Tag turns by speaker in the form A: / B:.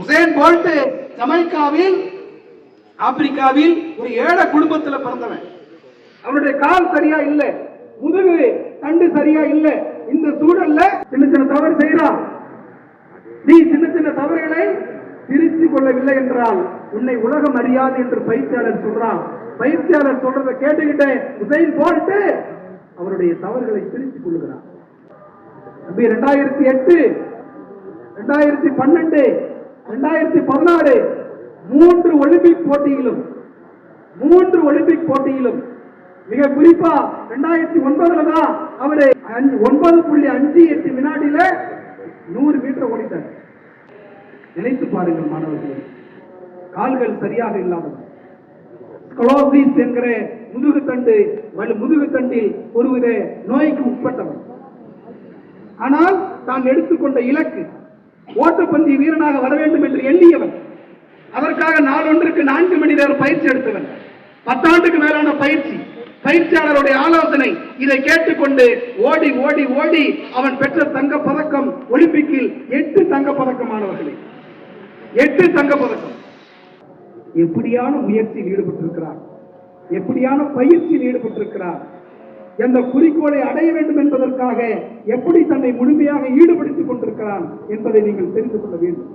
A: Hussain bolt ஜமைக்காவில் ஆப்பிரிக்காவில் ஒரு ஏழை குடும்பத்துல பிறந்தவன். அவனுடைய கால் சரியா இல்லை முதுகு தண்டு சரியா இல்லை. இந்த சூழல்ல சின்ன சின்ன தவறு செய்யறான் நீ சின்ன சின்ன தவறுகளை திருத்திக் கொள்ளவில்லை என்றால் உன்னை உலகம் அறியாது என்று பயிற்சியாளர் சொல்றான். பயிற்சியாளர் சொல்றதை கேட்டுக்கிட்டே உசைன் போல்ட்டு அவருடைய தவறுகளை திருத்திக் கொள்ளுகிறான். தம்பி ரெண்டாயிரத்தி எட்டு ரெண்டாயிரத்தி பன்னெண்டு ரெண்டாயிரத்தி பதினாறு மூன்று ஒலிம்பிக் போட்டியிலும் மூன்று ஒலிம்பிக் போட்டியிலும் மிக குறிப்பா ரெண்டாயிரத்தி ஒன்பதுல தான் அவரு அஞ்சு- ஒன்பது புள்ளி அஞ்சு எட்டு வினாடியில நூறு மீட்டர் ஓடிட்டார். நினைத்து பாருங்கள் மாணவர்களே கால்கள் சரியாக இல்லாமல். ஸ்கலோசிஸ் என்கிற முதுகுத்தண்டு வலு முதுகுத்தண்டில் ஒருவித நோய்க்கு உட்பட்டவர். ஆனால் தான் எடுத்துக்கொண்ட இலக்கு ஓட்டப்பந்தய வீரனாக வர வேண்டும் என்று எண்ணியவன். அதற்காக நாளொன்றுக்கு நான்கு மணி நேரம் பயிற்சி எடுத்தவன். பத்தாண்டுக்கு மேலான பயிற்சி. பயிற்சியாளருடைய ஆலோசனை இதை கேட்டுக்கொண்டு ஓடி ஓடி ஓடி அவன் பெற்ற தங்க பதக்கம் ஒலிம்பிக்கில் எட்டு தங்க பதக்கமானவர்களே எட்டு தங்க பதக்கம் எப்படியான முயற்சியில் ஈடுபட்டிருக்கிறார்? எப்படியான பயிற்சியில் ஈடுபட்டிருக்கிறார்? எந்த குறிக்கோளை அடைய வேண்டும் என்பதற்காக எப்படி தன்னை முழுமையாக ஈடுபடுத்திக் கொண்டிருக்கிறான் என்பதை நீங்கள் தெரிந்து கொள்ள வேண்டும்.